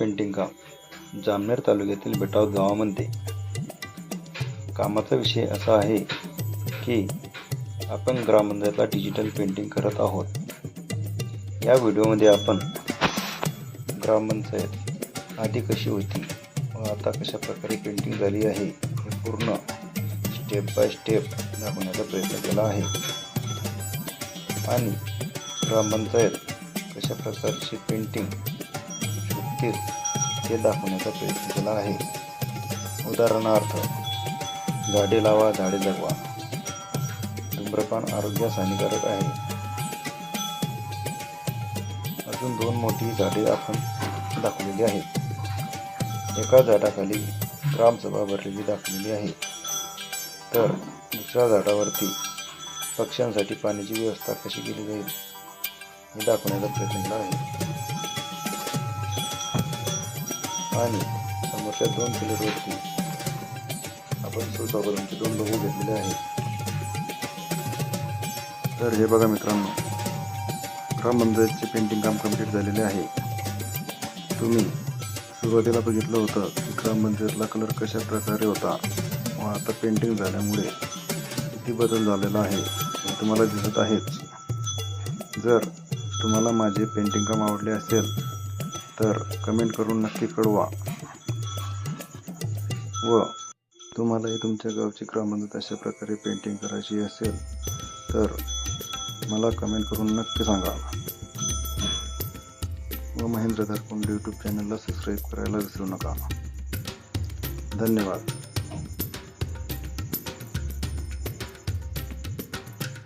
Painting काम जामनेर तालुक्यातील बेटाव गावामध्ये. कामाचा विषय असा आहे की आपण ग्रामपंचायतला डिजिटल पेंटिंग करत आहोत. या व्हिडिओमध्ये आपण ग्रामपंचायत आधी कशी होती व आता कशा प्रकारे पेंटिंग झाली आहे हे पूर्ण स्टेप बाय स्टेप दाखवण्याचा प्रयत्न केला आहे. आणि ग्रामपंचायत कशा प्रकारची पेंटिंग शोधतील हे दाखवण्याचा प्रयत्न केला आहे. उदाहरणार्थ झाडे लावा झाडे जगवा. धूम्रपान आरोग्यास हानिकारक आहे. अजून दोन मोठी झाडे आपण दाखवलेली आहेत. एका झाडाखाली ग्रामसभा भरलेली दाखवलेली आहे. तर दुसऱ्या झाडावरती पक्ष्यांसाठी पाण्याची व्यवस्था कशी केली जाईल हे दाखवण्याचा प्रयत्न केला आहे. आणि समोरच्या दोन पिलरवरती आपण सुसावरंचे दोन लोगो घेतलेले आहेत. तर हे बघा मित्रांनो ग्रामपंचायतचे पेंटिंग काम कंप्लीट झालेले आहे. तुम्ही सुरुवातीला बघितलं होतं की ग्रामपंचायतला कलर कशा प्रकारे होता. व आता पेंटिंग झाल्यामुळे किती बदल झालेला आहे हे तुम्हाला दिसत आहेच. जर तुम्हाला माझे पेंटिंग काम आवडले असेल तर कमेंट करून नक्की कळवा. व तुम्हालाही तुमच्या गावची ग्रामपंचायत अशा प्रकारे पेंटिंग करायची असेल तर मला कमेंट करून नक्की सांगा. व महेंद्र धारकुंड यूट्यूब चॅनलला सबस्क्राईब करायला विसरू नका. धन्यवाद.